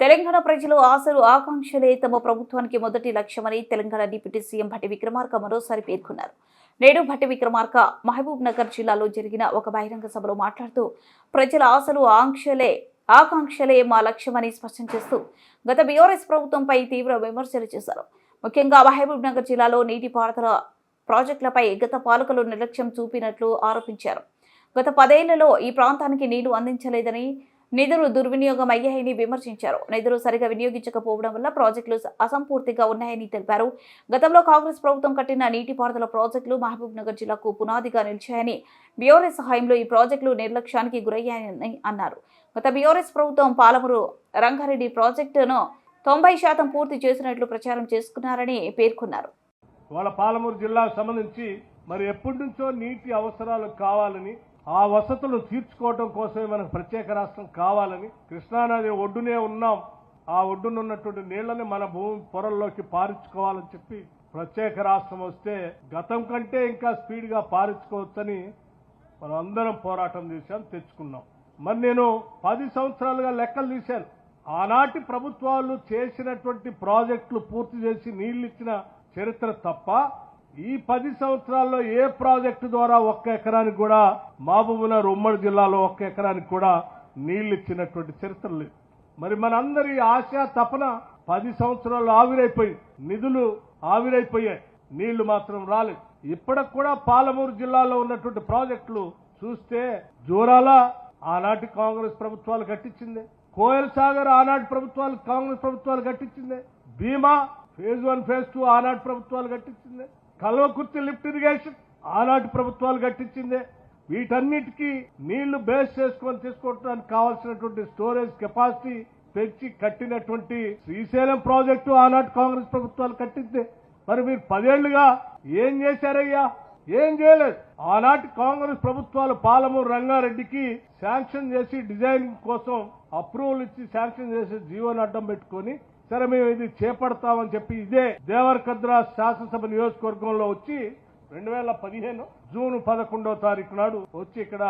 తెలంగాణ ప్రజలు ఆశలు ఆకాంక్షలే తమ ప్రభుత్వానికి మొదటి లక్ష్యమని తెలంగాణ డిప్యూటీ సీఎం భట్టి విక్రమార్క మరోసారి పేర్కొన్నారు. నేడు భట్టి విక్రమార్క మహబూబ్ నగర్ జిల్లాలో జరిగిన ఒక బహిరంగ సభలో మాట్లాడుతూ ప్రజల ఆశలు ఆంక్షలే ఆకాంక్షలే మా లక్ష్యమని స్పష్టం చేస్తూ గత బీఆర్ఎస్ ప్రభుత్వంపై తీవ్ర విమర్శలు చేశారు. ముఖ్యంగా మహబూబ్ నగర్ జిల్లాలో నీటిపారుదల ప్రాజెక్టులపై గత పాలకులు నిర్లక్ష్యం చూపినట్లు ఆరోపించారు. గత పదేళ్ళలో ఈ ప్రాంతానికి నీళ్ళు అందించలేదని నిధులు దుర్వినియోగం అయ్యాయని విమర్శించారు. నిధులు సరిగా వినియోగించకపోవడం వల్ల ప్రాజెక్టులు అసంపూర్తిగా ఉన్నాయని తెలిపారు. గతంలో కాంగ్రెస్ ప్రభుత్వం కట్టిన నీటిపారుదల ప్రాజెక్టులు మహబూబ్ నగర్ జిల్లాకు పునాదిగా నిలిచాయని బీఆర్ఎస్ సహాయంలో ఈ ప్రాజెక్టులు నిర్లక్ష్యానికి గురయ్యాయని అన్నారు. గత బీఆర్ఎస్ ప్రభుత్వం పాలమూరు రంగారెడ్డి ప్రాజెక్టును తొంభై శాతం పూర్తి చేసినట్లు ప్రచారం చేసుకున్నారని పేర్కొన్నారు. వాళ్ళ పాలమూరు జిల్లాకు సంబంధించి మరి ఎప్పటి నుంచో నీటి అవసరాలు కావాలని ఆ వసతులు తీర్చుకోవడం కోసమే మనకు ప్రత్యేక రాష్ట్రం కావాలని కృష్ణానది ఒడ్డునే ఉన్నాం. ఆ ఒడ్డున ఉన్నటువంటి నీళ్ళని మన భూమి పొరల్లోకి పారించుకోవాలని చెప్పి ప్రత్యేక రాష్ట్రం వస్తే గతం కంటే ఇంకా స్పీడ్గా పారించుకోవచ్చని మనం అందరం పోరాటం చేశాం తెచ్చుకున్నాం. మరి నేను పది సంవత్సరాలుగా లెక్కలు తీశాను. ఆనాటి ప్రభుత్వాలు చేసినటువంటి ప్రాజెక్టులు పూర్తి చేసి నీళ్ళు ఇచ్చిన చరిత్ర తప్ప ఈ పది సంవత్సరాల్లో ఏ ప్రాజెక్టు ద్వారా ఒక్క ఎకరానికి కూడా మహబూబ్నగర్ ఉమ్మడి జిల్లాలో ఒక్క ఎకరానికి కూడా నీళ్ళు ఇచ్చినటువంటి చరిత్ర లేదు. మరి మనందరి ఆశ తపన పది సంవత్సరాలు ఆవిరైపోయి నిధులు ఆవిరైపోయాయి నీళ్ళు మాత్రం రాలేదు. ఇప్పటికి కూడా పాలమూరు జిల్లాలో ఉన్నటువంటి ప్రాజెక్టులు చూస్తే జోరాల ఆనాటి కాంగ్రెస్ ప్రభుత్వాలు కట్టించింది. కోయల్ సాగర్ ఆనాటి ప్రభుత్వాలు కాంగ్రెస్ ప్రభుత్వాలు కట్టించింది. Bhima phase one phase two ఆనాటి ప్రభుత్వాలు కట్టించింది. కల్వకుర్తి లిఫ్ట్ ఇరిగేషన్ ఆనాటి ప్రభుత్వాలు కట్టించిందే. వీటన్నిటికీ నీళ్ళు బేస్ చేసుకొని తీసుకోవడానికి కావాల్సినటువంటి స్టోరేజ్ కెపాసిటీ పెంచి కట్టినటువంటి శ్రీశైలం ప్రాజెక్టు ఆనాటి కాంగ్రెస్ ప్రభుత్వాలు కట్టిందే. మరి మీరు పదేళ్ళుగా ఏం చేశారయ్యా? ఏం చేయలేదు. ఆనాటి కాంగ్రెస్ ప్రభుత్వాలు పాలమూరు రంగారెడ్డికి శాంక్షన్ చేసి డిజైన్ కోసం అప్రూవల్ ఇచ్చి శాంక్షన్ చేసి జీవోని అడ్డం పెట్టుకొని సరే మేము ఇది చేపడతామని చెప్పి ఇదే దేవరకద్రా శాసనసభ నియోజకవర్గంలో వచ్చి రెండు వేల పదిహేను జూన్ పదకొండవ తారీఖు నాడు వచ్చి ఇక్కడ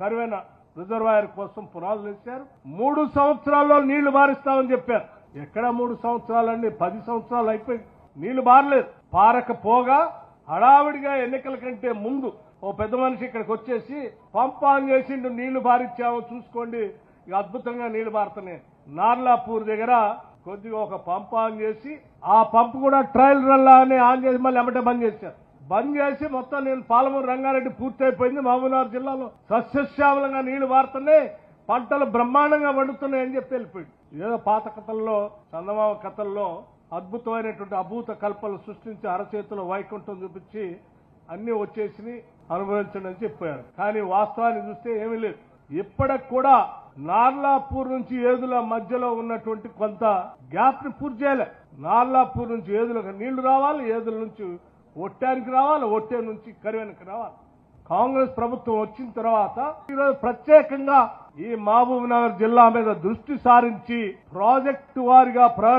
కరువైన రిజర్వాయర్ కోసం పునాదులు వేశారు. మూడు సంవత్సరాల్లో నీళ్ళు బారిస్తామని చెప్పారు. ఎక్కడ మూడు సంవత్సరాలండి? పది సంవత్సరాలు అయిపోయి నీళ్ళు బారలేదు. పారకపోగా హడావిడిగా ఎన్నికల కంటే ముందు ఓ పెద్ద మనిషి ఇక్కడికి వచ్చేసి పంప్ ఆన్ చేసిండు నీళ్ళు బారిచ్చామో చూసుకోండి. ఇక అద్భుతంగా నీళ్ళు బారుతున్నాయి. నార్లాపూర్ దగ్గర కొద్దిగా ఒక పంప్ ఆన్ చేసి ఆ పంప్ కూడా ట్రయల్ రల్లా అని ఆన్ చేసి మళ్ళీ ఎమ్మటే బంద్ చేశారు. బంద్ చేసి మొత్తం నేను పాలమూరు రంగారెడ్డి పూర్తయిపోయింది. మహబూబ్నగర్ జిల్లాలో సస్యశ్యామలంగా నీళ్ళు వారుతున్నాయి పంటలు బ్రహ్మాండంగా పండుతున్నాయి అని చెప్పి వెళ్ళిపోయింది ఏదో పాత కథల్లో చందమామ కథల్లో అద్భుతమైనటువంటి అభూత కల్పనలు సృష్టించి అరచేతిలో వైకుంఠం చూపించి అన్ని వచ్చేసి అనుభవించండి అని చెప్పారు. కానీ వాస్తవాన్ని చూస్తే ఏమీ లేదు. ఇప్పటికి కూడా నార్లాపూర్ నుంచి ఏదుల మధ్యలో ఉన్నటువంటి కొంత గ్యాప్ని పూర్తి చేయలే. నార్లాపూర్ నుంచి ఏదులకు నీళ్ళు రావాలి ఏదుల నుంచి ఒట్టానికి రావాలి ఒట్టే నుంచి కరివెనకి రావాలి. కాంగ్రెస్ ప్రభుత్వం వచ్చిన తర్వాత ఈరోజు ప్రత్యేకంగా ఈ మహబూబ్ నగర్ జిల్లా మీద దృష్టి సారించి ప్రాజెక్టు వారిగా ప్రవర్తి